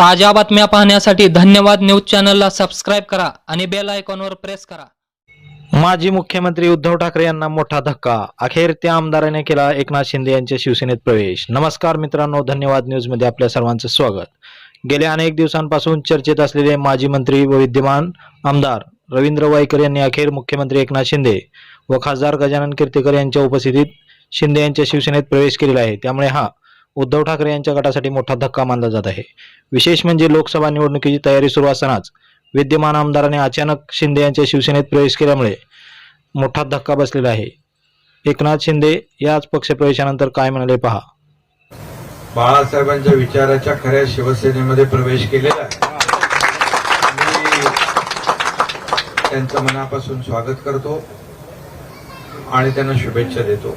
ताज्या बातम्या पाहण्यासाठी धन्यवाद न्यूज चॅनलला सबस्क्राईब करा आणि बेल आयकॉनवर प्रेस करा. माजी मुख्यमंत्री उद्धव ठाकरे यांना मोठा धक्का. अखेर त्या आमदाराने केला एकनाथ शिंदे यांच्या शिवसेनेत प्रवेश. नमस्कार मित्रांनो धन्यवाद न्यूजमध्ये आपल्या सर्वांचं स्वागत. गेल्या अनेक दिवसांपासून चर्चेत असलेले माजी मंत्री व विद्यमान आमदार रवींद्र वायकर यांनी अखेर मुख्यमंत्री एकनाथ शिंदे व खासदार गजानन कीर्तीकर यांच्या उपस्थितीत शिंदे यांच्या शिवसेनेत प्रवेश केलेला आहे. त्यामुळे हा उद्धव ठाकरे यांच्या गटासाठी मोठा धक्का मानला जात आहे. विशेष म्हणजे लोकसभा निवडणुकीची तयारी सुरू असतानाच विद्यमान आमदाराने अचानक शिंदे यांच्या शिवसेनेत प्रवेश केल्यामुळे मोठा धक्का बसलेला आहे. एकनाथ शिंदे याच पक्षप्रवेशानंतर काय म्हणाले पहा. बाळासाहेबांच्या विचाराच्या खऱ्या शिवसेनेमध्ये प्रवेश केलेला आहे. त्यांचं मनापासून स्वागत करतो आणि त्यांना शुभेच्छा देतो.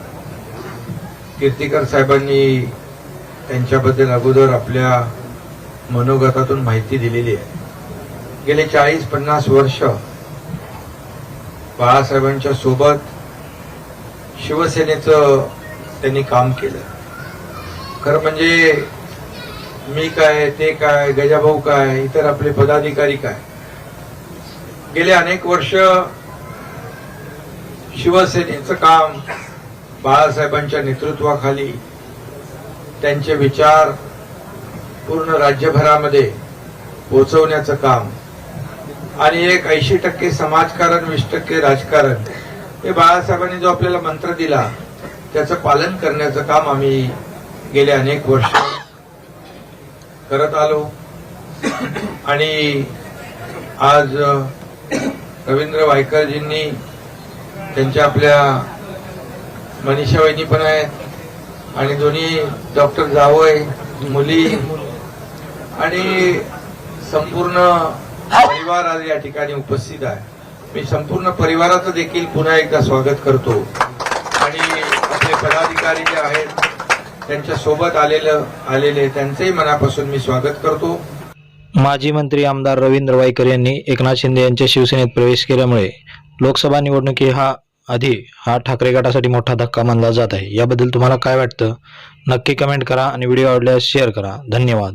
कीर्तिकर साहेबांनी त्यांच्याबद्दल अगोदर आपल्या मनोगतातून माहिती दिलेली आहे. गेले चाळीस पन्नास वर्ष बाळासाहेबांच्या सोबत शिवसेनेचं त्यांनी काम केलं. खरं म्हणजे मी काय ते काय गजाभाऊ काय इतर आपले पदाधिकारी काय. गेले अनेक वर्ष शिवसेनेचं काम बाळासाहेबांच्या नेतृत्वाखाली त्यांचे विचार पूर्ण राज्यभरामध्ये पोचवण्याचं काम. आणि एक ऐंशी टक्के समाजकारण वीस टक्के राजकारण हे बाळासाहेबांनी जो आपल्याला मंत्र दिला त्याचं पालन करण्याचं काम आम्ही गेले अनेक वर्ष करत आलो. आणि आज रवींद्र वायकरजींनी त्यांच्या आपल्या मनीषा वहिनी पण आहेत आणि दोन्ही डॉक्टर जावय मुली आणि संपूर्ण परिवार आज या ठिकाणी उपस्थित आहे. मी संपूर्ण परिवाराचं देखील पुन्हा एकदा स्वागत करतो. आणि आपले पदाधिकारी जे आहेत त्यांच्यासोबत आलेलं आलेले त्यांचंही मनापासून मी स्वागत करतो. माजी मंत्री आमदार रवींद्र वायकर यांनी एकनाथ शिंदे यांच्या शिवसेनेत प्रवेश केल्यामुळे लोकसभा निवडणुकी हा आधी हा ठाकरे गटासाठी मोठा धक्का मानला जात आहे. याबद्दल तुम्हाला काय वाटतं? नक्की कमेंट करा आणि व्हिडिओ आवडल्यास शेअर करा. धन्यवाद.